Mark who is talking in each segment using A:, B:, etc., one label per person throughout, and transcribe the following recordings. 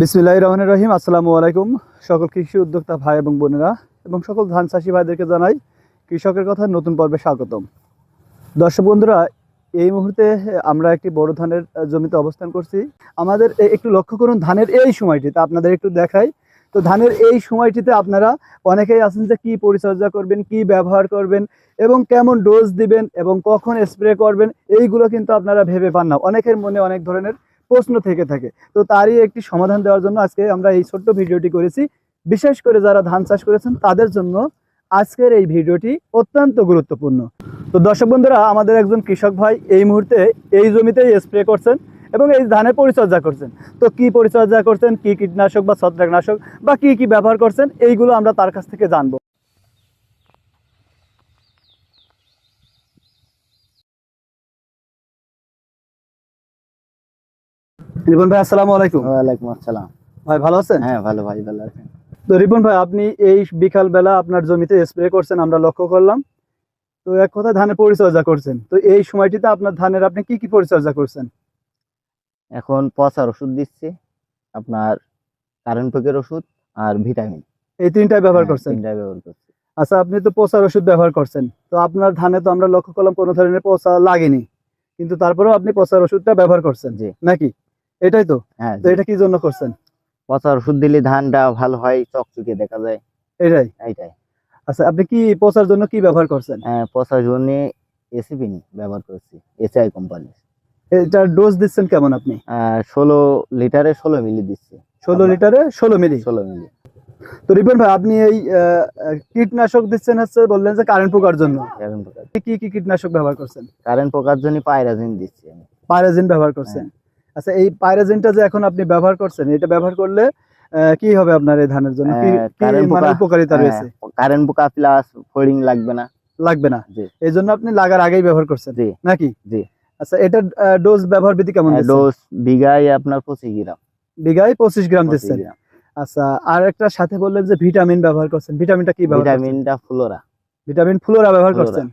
A: বিসমিল্লাহ রহমান রহিম। আসসালামু আলাইকুম। সকল কৃষি উদ্যোক্তা ভাই এবং বোনেরা এবং সকল ধান চাষি ভাইদেরকে জানাই কৃষকের কথা নতুন পর্বে স্বাগতম। দর্শক বন্ধুরা, এই মুহূর্তে আমরা একটি বড় ধানের জমিতে অবস্থান করছি। আমাদের একটু লক্ষ্য করুন, ধানের এই সময়টিতে আপনাদের একটু দেখাই। তো ধানের এই সময়টিতে আপনারা অনেকেই আছেন যে কি পরিচর্যা করবেন, কি ব্যবহার করবেন এবং কেমন ডোজ দিবেন এবং কখন স্প্রে করবেন, এইগুলো কিন্তু আপনারা ভেবে পান না। অনেকের মনে অনেক ধরনের প্রশ্ন থেকে থাকে। তো তারই একটি সমাধান দেওয়ার জন্য আজকে আমরা এই ছোট্ট ভিডিওটি করেছি। বিশেষ করে যারা ধান চাষ করেছেন, তাদের জন্য আজকের এই ভিডিওটি অত্যন্ত গুরুত্বপূর্ণ। তো দর্শক বন্ধুরা, আমাদের একজন কৃষক ভাই এই মুহূর্তে এই জমিতেই স্প্রে করছেন এবং এই ধানের পরিচর্যা করছেন। তো কি পরিচর্যা করছেন, কি কীটনাশক বা ছত্রাকনাশক বা কি কি ব্যবহার করছেন, এইগুলো আমরা তার কাছ থেকে জানব। রিপন ভাই আসসালামু আলাইকুম।
B: ওয়ালাইকুম আসসালাম।
A: ভাই ভালো আছেন?
B: হ্যাঁ ভালো ভাই ভালো আছেন
A: তো রিপন ভাই আপনি এই বিকাল বেলা আপনার জমিতে স্প্রে করছেন আমরা লক্ষ্য করলাম। তো এক কথা ধানের পরিচর্যা করছেন। তো এই সময়টিতে আপনার ধানের আপনি কি কি পরিচর্যা করছেন?
B: এখন পচার ওষুধ দিচ্ছি আপনার কারেন্ট পোকের ওষুধ আর ভিটামিন
A: এই তিনটাই ব্যবহার
B: হ্যাঁ,
A: করছেন?
B: তিনটাই ব্যবহার করছি।
A: আচ্ছা আপনি তো পচার ওষুধ ব্যবহার করছেন। তো আপনার ধানে তো আমরা লক্ষ্য করলাম কোনো ধরনের পচা লাগেনি। কিন্তু তারপরেও আপনি পচার ওষুধটা ব্যবহার করছেন
B: জি।
A: নাকি? এটাই তো?
B: হ্যাঁ
A: তো এটা কি জন্য করছেন?
B: পচার ওষুধ দিলে ধানটা ভালো হয় চকচকে দেখা যায়।
A: এটাই?
B: এইটাই।
A: আচ্ছা আপনি কি পচার জন্য কি ব্যবহার করছেন?
B: হ্যাঁ পচার জন্য এসিপিন ব্যবহার করছি এসআই কোম্পানি
A: এটার ডোজ দিচ্ছেন কেমন আপনি?
B: ষোলো লিটারে ষোলো মিলি দিচ্ছি।
A: ষোলো লিটারে ষোলো মিলি?
B: ষোলো মিলি।
A: তো রিপন ভাই আপনি এই কীটনাশক দিচ্ছেন হচ্ছে বললেন যে কারেন্ট পোকার জন্য।
B: কারেন্ট পোকার।
A: কি কি কীটনাশক ব্যবহার করছেন?
B: কারেন্ট পোকার জন্য পায়রাজিন দিচ্ছি আমি।
A: পাইরাজিন ব্যবহার করছেন। আচ্ছা এই পাইরাজিনটা যে এখন আপনি ব্যবহার করছেন এটা ব্যবহার করলে কি হবে আপনার এই ধানের জন্য? মানে উপকারিতা রয়েছে?
B: কারেন্ট পোকা প্লাস ফোল্ডিং লাগবে না।
A: লাগবে না? এই জন্য আপনি লাগার আগেই ব্যবহার করছেন?
B: জি।
A: নাকি?
B: জি।
A: আচ্ছা এটার ডোজ ব্যবহার বিধি কেমন
B: ডোজ বিঘায় আপনার পঁচিশ গ্রাম।
A: বিঘায় পঁচিশ গ্রাম দিচ্ছেন। আচ্ছা আর একটা সাথে বললেন যে ভিটামিন ব্যবহার করছেন। ভিটামিনটা কি?
B: ভিটামিনটা ফ্লোরা।
A: ভিটামিন ফ্লোরা ব্যবহার করছেন?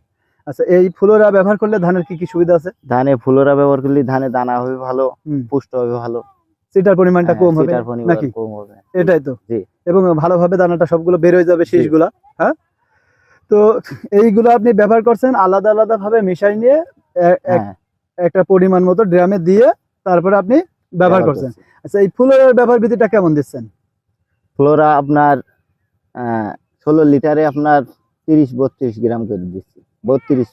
A: আচ্ছা এই ফ্লোরা ব্যবহার করলে ধানের কি কি সুবিধা আছে?
B: ধানে ফ্লোরা ব্যবহার করলে ধানে দানা হবে ভালো পুষ্ট হবে ভালো।
A: সিটার পরিমাণটা
B: হ্যাঁ,
A: কম হবে নাকি?
B: কম হবে।
A: এটাই তো।
B: জি।
A: এবং ভালোভাবে দানাটা সবগুলো বের হয়ে যাবে শীষগুলা হ্যাঁ? তো এইগুলো আপনি ব্যবহার করছেন আলাদা আলাদা ভাবে মিশাই নিয়ে
B: হ্যাঁ।
A: একটা পরিমাণ মতো ড্রামে দিয়ে তারপরে আপনি ব্যবহার করছেন। আচ্ছা এই ফুলের ব্যবহার বিধিটা কেমন দিচ্ছেন?
B: ফ্লোরা আপনার ষোলো লিটারে আপনার তিরিশ বত্রিশ গ্রাম করে দিচ্ছি। বত্রিশ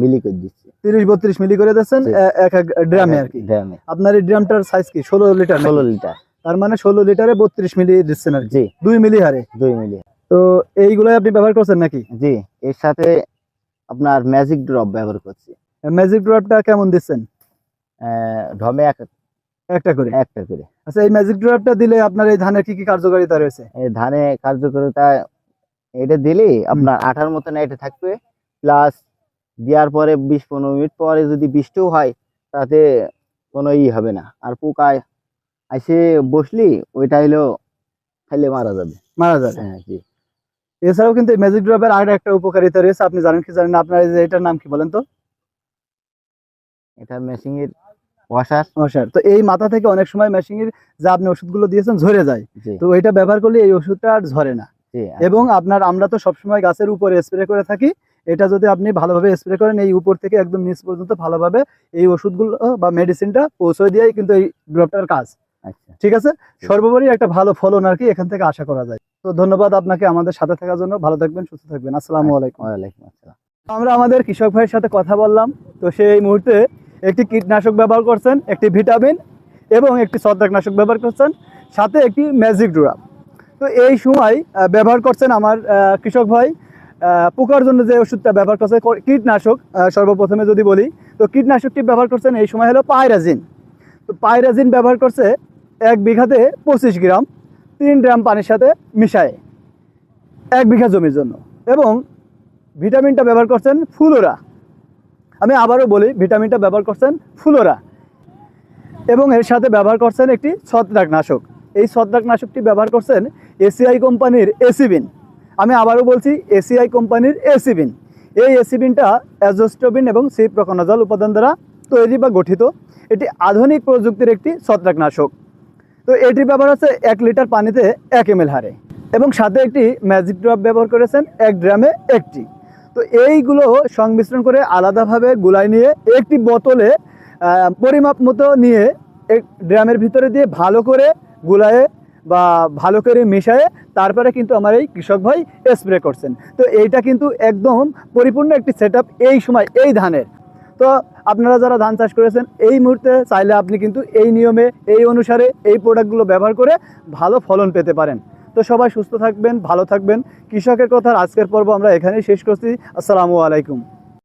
B: মিলি করে দিচ্ছি।
A: মিলি করে এক এক ড্রামে আর কি।
B: ড্রামে।
A: আপনার এই ড্রামটার সাইজ কি? ষোলো লিটার নাকি?
B: ষোলো লিটার।
A: তার মানে ষোলো লিটারে বত্রিশ মিলি দিচ্ছেন আর কি। মিলি হারে।
B: মিলি।
A: তো এইগুলাই আপনি ব্যবহার করছেন নাকি?
B: জি এর সাথে আপনার ম্যাজিক ড্রপ ব্যবহার করছি।
A: ম্যাজিক ড্রপটা কেমন দিচ্ছেন?
B: আহ, ঢমে এক
A: একটা করে।
B: একটা করে।
A: আচ্ছা এই ম্যাজিক ড্রপটা দিলে আপনার এই ধানের কি কি কার্যকারিতা রয়েছে?
B: এই ধানে কার্যকারিতা এটা দিলে আপনার আঠার মতন এটা থাকবে। প্লাস দেওয়ার পরে বিশ পনেরো মিনিট পরে যদি বৃষ্টিও হয় তাতে কোনো ই হবে না। আর পোকায় এসে বসলি ওইটা হলো খাইলে মারা যাবে।
A: মারা যাবে।
B: হ্যাঁ জি।
A: এছাড়াও কিন্তু ম্যাজিক ড্রপের আর একটা উপকারিতা রয়েছে আপনি জানেন কি জানেন আপনার যে এটার নাম কি বলেন তো?
B: এটা মেশিনের ওয়াশার
A: মশার তো এই মাথা থেকে অনেক সময় মেশিনের যে আপনি ওষুধগুলো দিয়েছেন ঝরে যায়। তো এটা ব্যবহার করলে এই ওষুধটা আর ঝরে না। এবং আপনার আমরা তো সবসময় গাছের উপরে স্প্রে করে থাকি এটা যদি আপনি ভালোভাবে স্প্রে করেন এই উপর থেকে একদম নিচ পর্যন্ত ভালোভাবে এই ওষুধগুলো বা মেডিসিনটা পৌঁছে দিয়ে কিন্তু এই ড্রপটার কাজ।
B: আচ্ছা।
A: ঠিক আছে? সর্বোপরি একটা ভালো ফলন আর কি এখান থেকে আশা করা যায়। তো ধন্যবাদ আপনাকে আমাদের সাথে থাকার জন্য। ভালো থাকবেন সুস্থ থাকবেন। আসসালামু আলাইকুম।
B: ওয়ালাইকুম আসসালাম।
A: আমরা আমাদের কৃষক ভাইয়ের সাথে কথা বললাম। তো সে এই মুহূর্তে একটি কীটনাশক ব্যবহার করছেন একটি ভিটামিন এবং একটি ছত্রাকনাশক ব্যবহার করছেন সাথে একটি ম্যাজিক ড্রাপ তো এই সময় ব্যবহার করছেন আমার কৃষক ভাই। পোকার জন্য যে ওষুধটা ব্যবহার করছে কীটনাশক সর্বপ্রথমে যদি বলি, তো কীটনাশকটি ব্যবহার করছেন এই সময় হলো পায়রাজিন। তো পায়রাজিন ব্যবহার করছে এক বিঘাতে পঁচিশ গ্রাম, তিন গ্রাম পানির সাথে মিশায় এক বিঘা জমির জন্য। এবং ভিটামিনটা ব্যবহার করছেন ফুলোরা। আমি আবারও বলি, ভিটামিনটা ব্যবহার করছেন ফুলোরা। এবং এর সাথে ব্যবহার করছেন একটি ছত্রাকনাশক। এই ছত্রাকনাশকটি ব্যবহার করছেন এসিআই কোম্পানির এসিবিন। আমি আবারও বলছি এসিআই কোম্পানির এসিবিন এই এসিবিনটা অ্যাজোস্টোবিন এবং সিপ্রকনাজল উপাদান দ্বারা তৈরি বা গঠিত। এটি আধুনিক প্রযুক্তির একটি ছত্রাকনাশক। তো এটির ব্যবহার আছে এক লিটার পানিতে এক এম হারে। এবং সাথে একটি ম্যাজিক ড্রপ ব্যবহার করেছেন এক ড্রামে একটি। তো এইগুলো সংমিশ্রণ করে আলাদাভাবে গুলাই নিয়ে একটি বোতলে পরিমাপ মতো নিয়ে এক ড্রামের ভিতরে দিয়ে ভালো করে গুলায়ে বা ভালো করে মিশায়ে তারপরে কিন্তু আমার এই কৃষক ভাই স্প্রে করছেন। তো এইটা কিন্তু একদম পরিপূর্ণ একটি সেট এই সময়, এই ধানের। তো আপনারা যারা ধান চাষ করেছেন, এই মুহূর্তে চাইলে আপনি কিন্তু এই নিয়মে, এই অনুসারে এই প্রোডাক্টগুলো ব্যবহার করে ভালো ফলন পেতে পারেন। তো সবাই সুস্থ থাকবেন, ভালো থাকবেন। কৃষকের কথার আজকের পর্ব আমরা এখানেই শেষ করছি। আসসালামু আলাইকুম।